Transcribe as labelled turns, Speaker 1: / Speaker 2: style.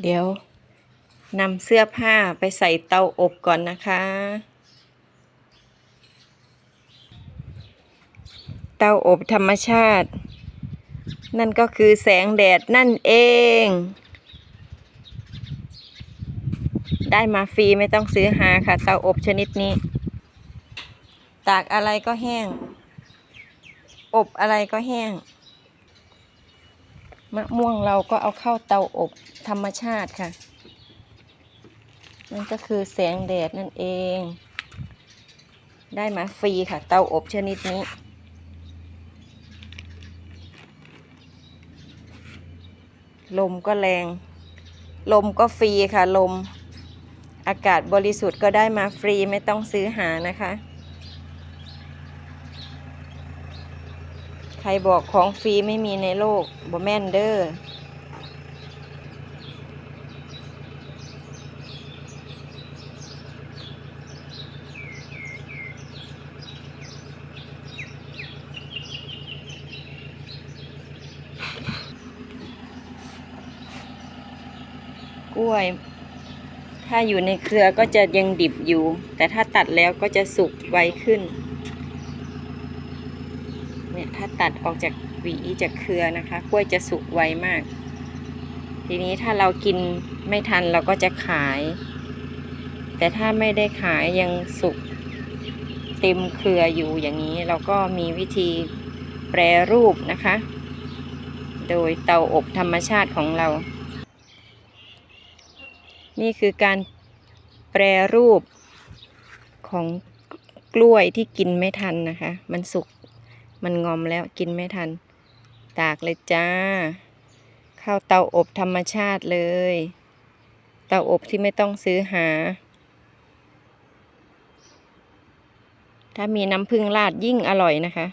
Speaker 1: เดี๋ยวนำเสื้อผ้าไปใส่เตาอบก่อนนะคะ เตาอบธรรมชาติ นั่นก็คือแสงแดดนั่นเอง ได้มาฟรีไม่ต้องซื้อหาค่ะ เตาอบชนิดนี้ ตากอะไรก็แห้ง อบอะไรก็แห้ง มะม่วงเราก็เอาเข้าเตาอบธรรมชาติค่ะ นั่นก็คือแสงแดดนั่นเอง ได้มาฟรีค่ะ เตาอบชนิดนี้ ลมก็แรง ลมก็ฟรีค่ะลม อากาศบริสุทธิ์ก็ได้มาฟรีไม่ต้องซื้อหานะคะ ใครบอกของฟรีไม่มีในโลกบ่แม่นเด้อกล้วย ถ้าอยู่ในเครือก็จะยังดิบอยู่ แต่ถ้าตัดแล้วก็จะสุกไวขึ้น เนี่ยถ้าตัดออกจากหวีจากเครือนะคะ กล้วยจะสุกไวมาก ทีนี้ถ้าเรากินไม่ทันเราก็จะขาย แต่ถ้าไม่ได้ขายยังสุกเต็มเครืออยู่อย่างนี้ เราก็มีวิธีแปรรูปนะคะ โดยเตาอบธรรมชาติของเรา นี่คือการแปรรูปของกล้วยที่กินไม่ทันนะคะ มันสุก มันงอมแล้วกินไม่ทัน ตากเลยจ้า เข้าเตาอบธรรมชาติเลย เตาอบที่ไม่ต้องซื้อหา ถ้ามีน้ำผึ้งราดยิ่งอร่อยนะคะ